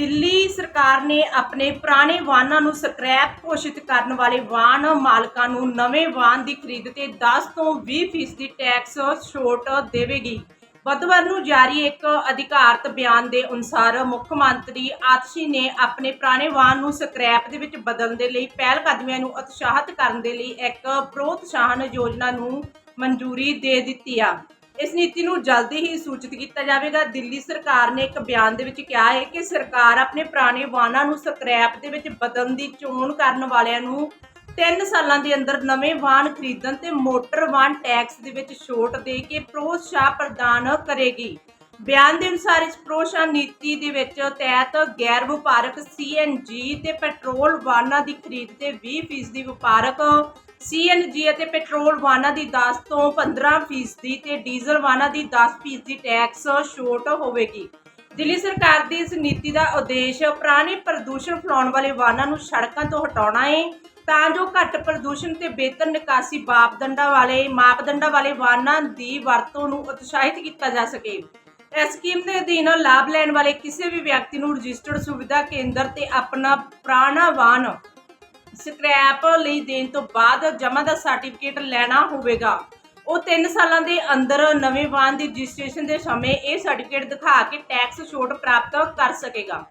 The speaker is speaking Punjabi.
ਦਿੱਲੀ ਸਰਕਾਰ ਨੇ ਆਪਣੇ ਪੁਰਾਣੇ ਵਾਹਨਾਂ ਨੂੰ ਸਕ੍ਰੈਪ ਘੋਸ਼ਿਤ ਕਰਨ ਵਾਲੇ ਵਾਹਨ ਮਾਲਕਾਂ ਨੂੰ ਨਵੇਂ ਵਾਹਨ ਦੀ ਖਰੀਦ ਤੇ 10 ਤੋਂ 20% ਫੀਸਦੀ ਟੈਕਸ ਛੋਟ ਦੇਵੇਗੀ। ਬੁੱਧਵਾਰ ਨੂੰ ਜਾਰੀ ਇੱਕ ਅਧਿਕਾਰਤ ਬਿਆਨ ਦੇ ਅਨੁਸਾਰ ਮੁੱਖ ਮੰਤਰੀ ਆਤਸ਼ੀ ਨੇ ਆਪਣੇ ਪੁਰਾਣੇ ਵਾਹਨ ਨੂੰ ਸਕ੍ਰੈਪ ਦੇ ਵਿੱਚ ਬਦਲਣ ਦੇ ਲਈ ਪਹਿਲ ਕਦਮੀਆਂ ਨੂੰ ਉਤਸ਼ਾਹਿਤ ਕਰਨ ਦੇ ਲਈ ਇੱਕ ਪ੍ਰੋਤਸਾਹਨ ਯੋਜਨਾ ਨੂੰ ਮਨਜ਼ੂਰੀ ਦੇ ਦਿੱਤੀ ਆ। ਇਸ ਨੀਤੀ ਨੂੰ ਜਲਦੀ ਹੀ ਸੂਚਿਤ ਕੀਤਾ ਜਾਵੇਗਾ। ਦਿੱਲੀ ਸਰਕਾਰ ਨੇ ਇੱਕ ਬਿਆਨ ਦੇ ਵਿੱਚ ਕਿਹਾ ਹੈ ਕਿ ਸਰਕਾਰ ਆਪਣੇ ਪੁਰਾਣੇ ਵਾਹਨਾਂ ਨੂੰ ਸਕ੍ਰੈਪ ਦੇ ਵਿੱਚ ਬਦਲਣ ਦੀ ਚੋਣ ਕਰਨ ਵਾਲਿਆਂ ਨੂੰ 3 ਸਾਲਾਂ ਦੇ ਅੰਦਰ ਨਵੇਂ ਵਾਹਨ ਖਰੀਦਣ ਤੇ ਮੋਟਰ ਵਾਹਨ ਟੈਕਸ ਦੇ ਵਿੱਚ ਛੋਟ ਦੇ ਕੇ ਪ੍ਰੋਤਸਾਹਨ ਪ੍ਰਦਾਨ ਕਰੇਗੀ। ਬਿਆਨ ਦੇ ਅਨੁਸਾਰ ਇਸ ਪ੍ਰੋਤਸਾਹਨ ਨੀਤੀ ਦੇ ਵਿੱਚ ਤਹਿਤ ਗੈਰ ਵਪਾਰਕ ਸੀਐਨਜੀ ਤੇ ਪੈਟਰੋਲ ਵਾਹਨਾਂ ਦੀ ਖਰੀਦ ਤੇ 20% ਵਪਾਰਕ ਸੀਐਨਜੀ ਅਤੇ ਪੈਟਰੋਲ ਵਾਹਨਾਂ ਦੀ 10 ਤੋਂ 15% ਤੇ ਡੀਜ਼ਲ ਵਾਹਨਾਂ ਦੀ 10% ਟੈਕਸ ਛੋਟ ਹੋਵੇਗੀ। ਦਿੱਲੀ ਸਰਕਾਰ ਦੀ ਇਸ ਨੀਤੀ ਦਾ ਉਦੇਸ਼ ਪੁਰਾਣੇ ਪ੍ਰਦੂਸ਼ਣ ਫੈਲਾਉਣ ਵਾਲੇ ਵਾਹਨਾਂ ਨੂੰ ਸੜਕਾਂ ਤੋਂ ਹਟਾਉਣਾ ਹੈ ਤਾਂ ਜੋ ਘੱਟ ਪ੍ਰਦੂਸ਼ਣ ਤੇ ਬਿਹਤਰ ਨਿਕਾਸੀ ਮਾਪਦੰਡਾਂ ਵਾਲੇ ਮਾਪਦੰਡਾਂ ਵਾਲੇ ਵਾਹਨਾਂ ਦੀ ਵਰਤੋਂ ਨੂੰ ਉਤਸ਼ਾਹਿਤ ਕੀਤਾ ਜਾ ਸਕੇ। ਇਸ ਸਕੀਮ ਦੇ ਅਧੀਨ ਲਾਭ ਲੈਣ ਵਾਲੇ ਕਿਸੇ ਵੀ ਵਿਅਕਤੀ ਨੂੰ ਰਜਿਸਟਰਡ ਸੁਵਿਧਾ ਕੇਂਦਰ ਤੇ ਆਪਣਾ ਪੁਰਾਣਾ ਵਾਹਨ ਸਕ੍ਰੈਪ ਲਈ ਦੇਣ ਤੋਂ ਬਾਅਦ ਜਮ੍ਹਾਂ ਦਾ ਸਰਟੀਫਿਕੇਟ ਲੈਣਾ ਹੋਵੇਗਾ। ਉਹ 3 ਸਾਲਾਂ ਦੇ ਅੰਦਰ ਨਵੇਂ ਵਾਹਨ ਦੀ ਰਜਿਸਟ੍ਰੇਸ਼ਨ ਦੇ ਸਮੇਂ ਇਹ ਸਰਟੀਫਿਕੇਟ ਦਿਖਾ ਕੇ ਟੈਕਸ ਛੋਟ ਪ੍ਰਾਪਤ ਕਰ ਸਕੇਗਾ।